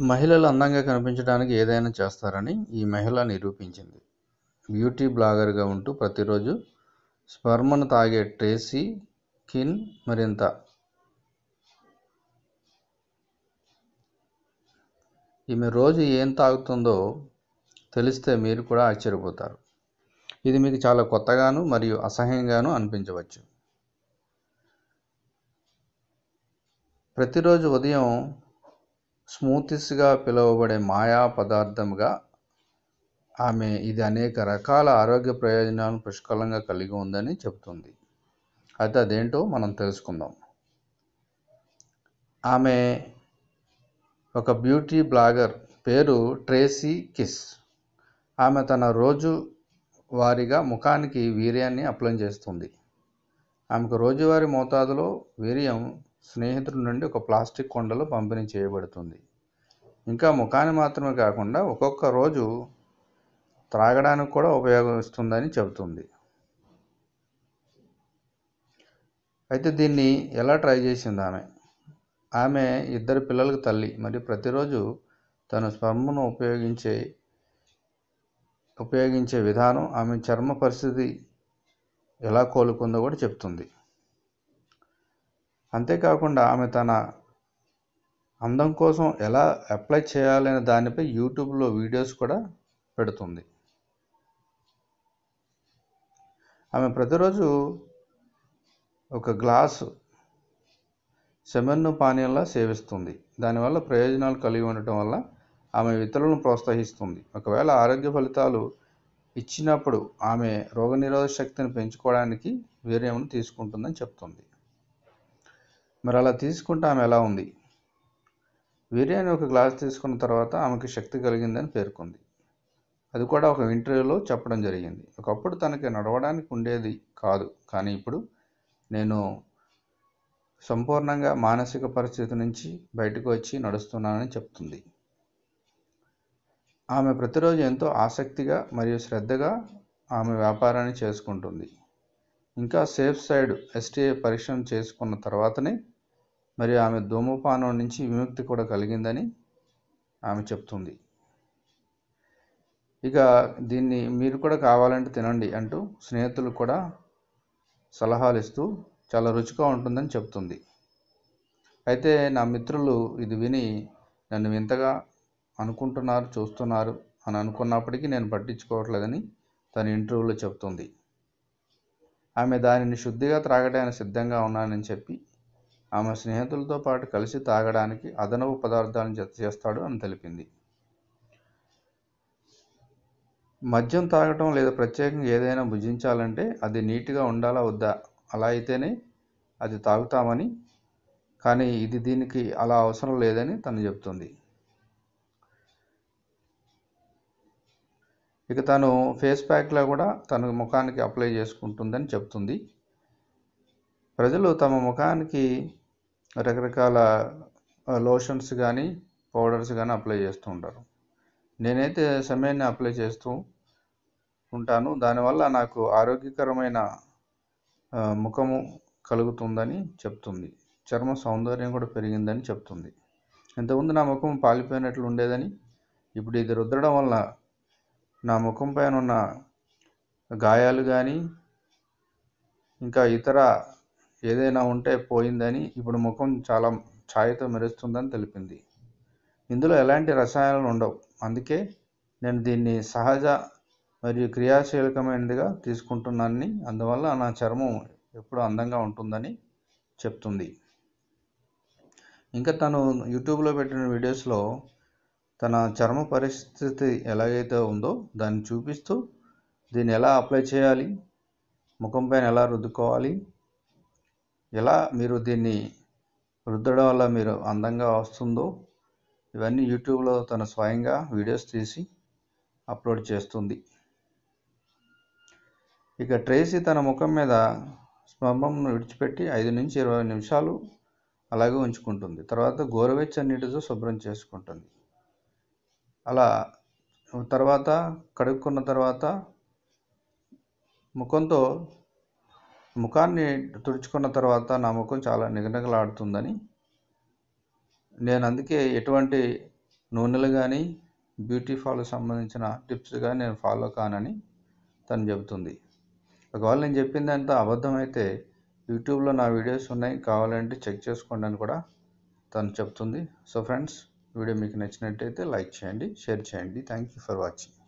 మహిళలు అందంగా కనిపించడానికి ఏదైనా చేస్తారని ఈ మహిళ నిరూపించింది. బ్యూటీ బ్లాగర్గా ఉంటూ ప్రతిరోజు స్పర్మను తాగే ట్రేసీ కిన్ మరింత. ఈమె రోజు ఏం తాగుతుందో తెలిస్తే మీరు కూడా ఆశ్చర్యపోతారు. ఇది మీకు చాలా కొత్తగాను మరియు అసహ్యంగాను అనిపించవచ్చు. ప్రతిరోజు ఉదయం స్మూతీస్గా పిలువబడే మాయా పదార్థంగా ఆమె ఇది అనేక రకాల ఆరోగ్య ప్రయోజనాలను పుష్కలంగా కలిగి ఉందని చెబుతుంది. అయితే అదేంటో మనం తెలుసుకుందాం. ఆమె ఒక బ్యూటీ బ్లాగర్ పేరు ట్రేసీ కిస్. ఆమె తన రోజు వారీగా ముఖానికి వీర్యాన్ని అప్లై చేస్తుంది. ఆమెకు రోజువారీ మోతాదులో వీర్యం స్నేహితుడి నుండి ఒక ప్లాస్టిక్ కొండలో పంపిణీ చేయబడుతుంది. ఇంకా ముఖాన్ని మాత్రమే కాకుండా ఒక్కొక్క రోజు త్రాగడానికి కూడా ఉపయోగిస్తుందని చెబుతుంది. అయితే దీన్ని ఎలా ట్రై చేసింది ఆమె? ఆమె ఇద్దరు పిల్లలకు తల్లి మరియు ప్రతిరోజు తన స్పర్మను ఉపయోగించే ఉపయోగించే విధానం ఆమె చర్మ పరిస్థితి ఎలా కోలుకుందో కూడా చెప్తుంది. అంతేకాకుండా ఆమె తన అందం కోసం ఎలా అప్లై చేయాలనే దానిపై యూట్యూబ్లో వీడియోస్ కూడా పెడుతుంది. ఆమె ప్రతిరోజు ఒక గ్లాసు సెమెన్ను పానీయంలా సేవిస్తుంది. దానివల్ల ప్రయోజనాలు కలిగి ఉండటం వల్ల ఆమె ఇతరులను ప్రోత్సహిస్తుంది. ఒకవేళ ఆరోగ్య ఫలితాలు ఇచ్చినప్పుడు ఆమె రోగనిరోధక శక్తిని పెంచుకోవడానికి వీర్యమును తీసుకుంటుందని చెప్తుంది. మరి అలా తీసుకుంటే ఆమె ఎలా ఉంది? వీర్యాన్ని ఒక గ్లాస్ తీసుకున్న తర్వాత ఆమెకి శక్తి కలిగిందని పేర్కొంది. అది కూడా ఒక ఇంటర్వ్యూలో చెప్పడం జరిగింది. ఒకప్పుడు తనకి నడవడానికి ఉండేది కాదు. కానీ ఇప్పుడు నేను సంపూర్ణంగా మానసిక పరిస్థితి నుంచి బయటకు వచ్చి నడుస్తున్నానని చెప్తుంది. ఆమె ప్రతిరోజు ఎంతో ఆసక్తిగా మరియు శ్రద్ధగా ఆమె వ్యాపారాన్ని చేసుకుంటుంది. ఇంకా సేఫ్ సైడ్ ఎస్టీఏ పరీక్షను చేసుకున్న తర్వాతనే మరియు ఆమె ధూమపానం నుంచి విముక్తి కూడా కలిగిందని ఆమె చెప్తుంది. ఇక దీన్ని మీరు కూడా కావాలంటే తినండి అంటూ స్నేహితులు కూడా సలహాలు ఇస్తూ చాలా రుచిగా ఉంటుందని చెప్తుంది. అయితే నా మిత్రులు ఇది విని నన్ను వింతగా అనుకుంటున్నారు చూస్తున్నారు అని అనుకున్నప్పటికీ నేను పట్టించుకోవట్లేదని తన ఇంటర్వ్యూలో చెప్తుంది. ఆమె దానిని శుద్ధిగా త్రాగడానికి సిద్ధంగా ఉన్నానని చెప్పి ఆమె స్నేహితులతో పాటు కలిసి తాగడానికి అదనపు పదార్థాలను జత చేస్తాడు అని తెలిపింది. మద్యం తాగటం లేదా ప్రత్యేకంగా ఏదైనా భుజించాలంటే అది నీట్గా ఉండాలా వద్దా? అలా అయితేనే అది తాగుతామని కానీ ఇది దీనికి అలా అవసరం లేదని తను చెప్తుంది. ఇక తను ఫేస్ ప్యాక్లో కూడా తన ముఖానికి అప్లై చేసుకుంటుందని చెప్తుంది. ప్రజలు తమ ముఖానికి రకరకాల లోషన్స్ కానీ పౌడర్స్ కానీ అప్లై చేస్తూ ఉంటారు. నేనైతే సమయాన్ని అప్లై చేస్తూ ఉంటాను. దానివల్ల నాకు ఆరోగ్యకరమైన ముఖము కలుగుతుందని చెప్తుంది. చర్మ సౌందర్యం కూడా పెరిగిందని చెప్తుంది. ఇంతకుముందు నా ముఖం పాలిపోయినట్లు ఉండేదని ఇప్పుడు ఇది రుద్దడం వల్ల నా ముఖం పైన ఉన్న గాయాలు కానీ ఇంకా ఇతర ఏదైనా ఉంటే పోయిందని ఇప్పుడు ముఖం చాలా ఛాయతో మెరుస్తుందని తెలిపింది. ఇందులో ఎలాంటి రసాయనాలు ఉండవు. అందుకే నేను దీన్ని సహజ మరియు క్రియాశీలకమైనదిగా తీసుకుంటున్నానని అందువల్ల నా చర్మం ఎప్పుడు అందంగా ఉంటుందని చెప్తుంది. ఇంకా తను యూట్యూబ్లో పెట్టిన వీడియోస్లో తన చర్మ పరిస్థితి ఎలాగైతే ఉందో దాన్ని చూపిస్తూ దీన్ని ఎలా అప్లై చేయాలి ముఖం పైన ఎలా రుద్దుకోవాలి ఎలా మీరు దీన్ని రుద్దడం వల్ల మీరు అందంగా వస్తుందో ఇవన్నీ యూట్యూబ్లో తన స్వయంగా వీడియోస్ తీసి అప్లోడ్ చేస్తుంది. ఇక ట్రేసీ తన ముఖం మీద స్పంభంను విడిచిపెట్టి ఐదు నుంచి ఇరవై నిమిషాలు అలాగే ఉంచుకుంటుంది. తర్వాత గోరువెచ్చని నీటితో శుభ్రం చేసుకుంటుంది. అలా తర్వాత కడుక్కున్న తర్వాత ముఖంతో ముఖాన్ని తుడుచుకున్న తర్వాత నా ముఖం చాలా నిగనిగలాడుతుందని. నేను అందుకే ఎటువంటి నూనెలు కానీ బ్యూటీ ఫాలో సంబంధించిన టిప్స్ కానీ నేను ఫాలో కానని తను చెబుతుంది. ఒకవేళ నేను చెప్పిందంతా అబద్ధమైతే యూట్యూబ్లో నా వీడియోస్ ఉన్నాయి కావాలంటే చెక్ చేసుకోండి అని కూడా తను చెప్తుంది. సో ఫ్రెండ్స్ వీడియో మీకు నచ్చినట్టయితే లైక్ చేయండి షేర్ చేయండి. Thank you for watching.